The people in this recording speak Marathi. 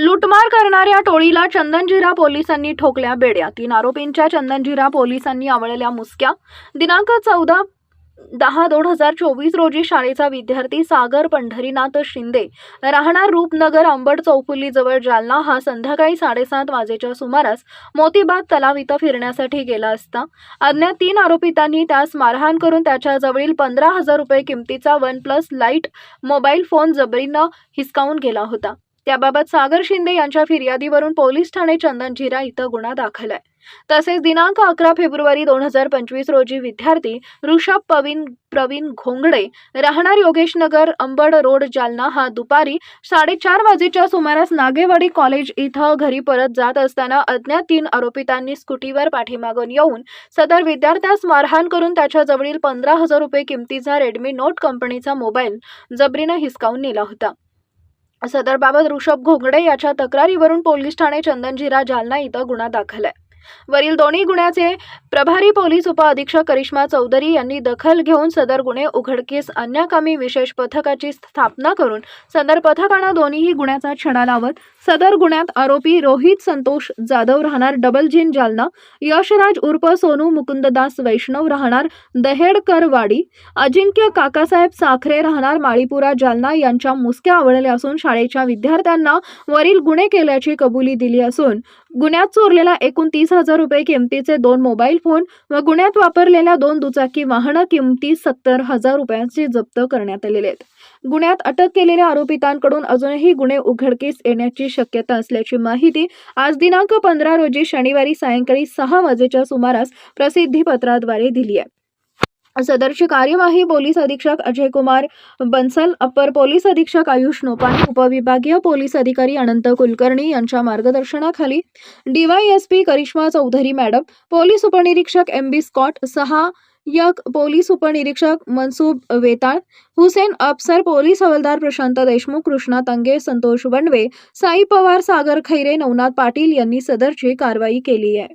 लुटमार करणाऱ्या टोळीला चंदनजिरा पोलिसांनी ठोकल्या बेड्या. तीन आरोपींच्या चंदनजिरा पोलिसांनी आवळल्या मुसक्या. दिनांक चौदा दहा दोन हजार चोवीस रोजी शाळेचा विद्यार्थी सागर पंढरीनाथ शिंदे राहणार रूपनगर अंबड चौफुलीजवळ जालना. हा संध्याकाळी साडेसात वाजेच्या सुमारास मोतीबाग तलाव इथं फिरण्यासाठी गेला असता. अज्ञात तीन आरोपितांनी त्यास मारहाण करून त्याच्याजवळील पंधरा हजार रुपये किमतीचा OnePlus light mobile phone जबरीनं हिसकावून गेला होता. त्याबाबत सागर शिंदे यांच्या फिर्यादीवरून पोलीस ठाणे चंदनझिरा इथं गुन्हा दाखल आहे. तसेच दिनांक अकरा फेब्रुवारी दोन हजार पंचवीस रोजी विद्यार्थी ऋषभ पवीन प्रवीण घोंगडे राहणार योगेशनगर अंबड रोड जालना हा दुपारी साडेचार वाजेच्या सुमारास नागेवाडी कॉलेज इथं घरी परत जात असताना अज्ञात तीन आरोपितांनी स्कूटीवर पाठीमागून येऊन सदर विद्यार्थ्यास मारहाण करून त्याच्याजवळील पंधरा हजार रुपये किमतीचा रेडमी नोट कंपनीचा मोबाईल जबरीनं हिसकावून नेला होता. सदरबाबत ऋषभ घोंगडे याच्या तक्रारीवरून पोलीस ठाणे चंदनजिरा जालना इथं गुन्हा दाखल आहे. वरील दोन्ही गुन्ह्याचे प्रभारी पोलीस उपअधीक्षक करिश्मा चौधरी यांनी दखल घेऊन सदर गुन्हे उघडकीस अन्याकामी विशेष पथकाची स्थापना करून सदर पथकानं दोन्हीही गुन्ह्याचा छडा लावत सदर गुन्ह्यात आरोपी रोहित संतोष जाधव राहणार डबल जिन जालना यशराज उर्फ सोनू मुकुंददास वैष्णव राहणार दहेडकरवाडी अजिंक्य काकासाहेब साखरे राहणार माळीपुरा जालना यांच्या मुसक्या आवडल्या असून शाळेच्या विद्यार्थ्यांना वरील गुन्हे केल्याची कबुली दिली असून गुन्ह्यात चोरलेला एकूण तीस हजार रुपये किमतीचे दोन मोबाईल फोन व गुन्ह्यात वापरलेल्या दोन दुचाकी वाहनं किमती सत्तर हजार रुपयांचे जप्त करण्यात आलेले आहेत. गुन्ह्यात अटक केलेल्या आरोपितांकडून अजूनही गुन्हे उघडकीस येण्याची शक्यता असल्याची माहिती आज दिनांक पंधरा रोजी शनिवारी सायंकाळी सहा वाजेच्या सुमारास प्रसिद्धीपत्राद्वारे दिली आहे. सदरची कार्यवाही पोलीस अधीक्षक अजय कुमार बन्सल अप्पर पोलीस अधीक्षक आयुष नोपाने उपविभागीय पोलीस अधिकारी अनंत कुलकर्णी यांच्या मार्गदर्शनाखाली DYSP Karishma Chaudhari madam police उपनिरीक्षक एम बी स्कॉट सहा यक पोलीस उपनिरीक्षक मनसूब वेताळ हुसेन अफसर पोलीस हवालदार प्रशांत देशमुख कृष्णा तंगे संतोष वणवे साई पवार सागर खैरे नवनाथ पाटील यांनी सदरची कारवाई केली आहे.